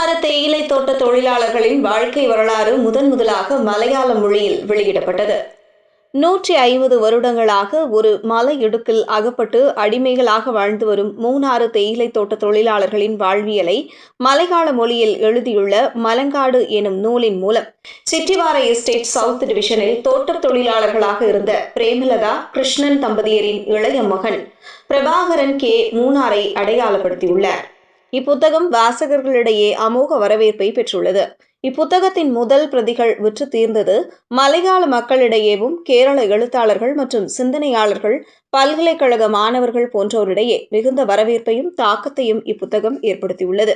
மூணாறு தேயிலை தோட்ட தொழிலாளர்களின் வாழ்க்கை வரலாறு முதன் முதலாக மலையாள மொழியில் வெளியிடப்பட்டது. நூற்றி ஐம்பது வருடங்களாக ஒரு மலை இடுக்கில் அகப்பட்டு அடிமைகளாக வாழ்ந்து வரும் மூணாறு தேயிலை தோட்ட தொழிலாளர்களின் வாழ்வியலை மலையாள மொழியில் எழுதியுள்ள மலங்காடு எனும் நூலின் மூலம் சிட்டிவார எஸ்டேட் சவுத் டிவிஷனில் தோட்ட தொழிலாளர்களாக இருந்த பிரேமலதா கிருஷ்ணன் தம்பதியரின் இளைய மகன் பிரபாகரன் கே மூணாரை அடையாளப்படுத்தியுள்ளார். இப்புத்தகம் வாசகர்களிடையே அமோக வரவேற்பை பெற்றுள்ளது. இப்புத்தகத்தின் முதல் பிரதிகள் விற்று தீர்ந்தது மலையாள மக்களிடையேவும் கேரள எழுத்தாளர்கள் மற்றும் சிந்தனையாளர்கள் பல்கலைக்கழக மாணவர்கள் போன்றோரிடையே மிகுந்த வரவேற்பையும் தாக்கத்தையும் இப்புத்தகம் ஏற்படுத்தியுள்ளது.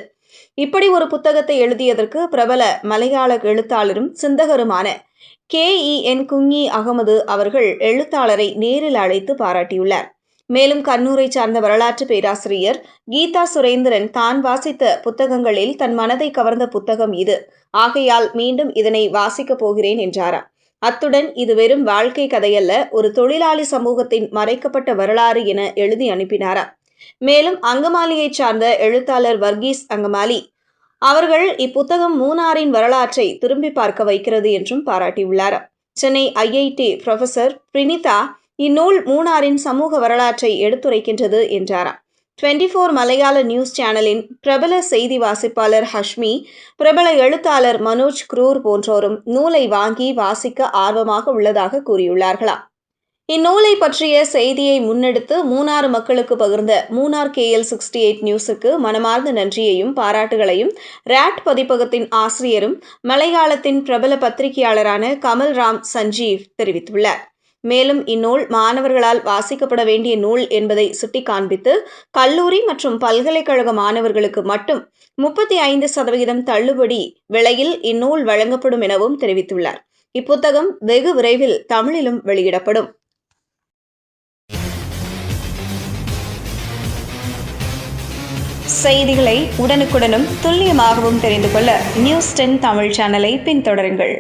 இப்படி ஒரு புத்தகத்தை எழுதியதற்கு பிரபல மலையாள எழுத்தாளரும் சிந்தகருமான கே இ என் குங்கி அகமது அவர்கள் எழுத்தாளரை நேரில் அழைத்து பாராட்டியுள்ளார். மேலும் கண்ணூரை சார்ந்த வரலாற்று பேராசிரியர் கீதா சுரேந்திரன் தான் வாசித்த புத்தகங்களில் தன் மனதை கவர்ந்த புத்தகம் இது. ஆகையால் மீண்டும் இதனை வாசிக்கப் போகிறேன் என்றாராம் அத்துடன் இது வெறும் வாழ்க்கை கதையல்ல ஒரு தொழிலாளி சமூகத்தின் மறைக்கப்பட்ட வரலாறு என எழுதி அனுப்பினாராம் மேலும் அங்கமாலியைச் சார்ந்த எழுத்தாளர் வர்கீஸ் அங்கமாலி அவர்கள் இப்புத்தகம் மூனாரின் வரலாற்றை திரும்பி பார்க்க வைக்கிறது என்றும் பாராட்டியுள்ளார். சென்னை ஐஐடி ப்ரொஃபசர் பிரினிதா இந்நூல் மூணாரின் சமூக வரலாற்றை எடுத்துரைக்கின்றது என்றாராம். டுவெண்டி ஃபோர் மலையாள நியூஸ் சேனலின் பிரபல செய்தி வாசிப்பாளர் ஹஷ்மி பிரபல எழுத்தாளர் மனோஜ் குரூர் போன்றோரும் நூலை வாங்கி வாசிக்க ஆர்வமாக உள்ளதாக கூறியுள்ளார்களா இந்நூலை பற்றிய செய்தியை முன்னெடுத்து மூணாறு மக்களுக்கு பகிர்ந்த மூணார் கேஎல் சிக்ஸ்டி எயிட் நியூஸுக்கு மனமார்ந்த நன்றியையும் பாராட்டுகளையும் ரேட் பதிப்பகத்தின் ஆசிரியரும் மலையாளத்தின் பிரபல பத்திரிகையாளரான கமல் ராம் சஞ்சீவ் தெரிவித்துள்ளார். மேலும் இந்நூல் மாணவர்களால் வாசிக்கப்பட வேண்டிய நூல் என்பதை சுட்டிக்காண்பித்து கல்லூரி மற்றும் பல்கலைக்கழக மாணவர்களுக்கு மட்டும் முப்பத்தி ஐந்து சதவிகிதம் தள்ளுபடி விலையில் இந்நூல் வழங்கப்படும் எனவும் தெரிவித்துள்ளார். இப்புத்தகம் வெகு விரைவில் தமிழிலும் வெளியிடப்படும். செய்திகளை உடனுக்குடனும் துல்லியமாகவும் தெரிந்து கொள்ள நியூஸ் டென் தமிழ் சேனலை பின்தொடருங்கள்.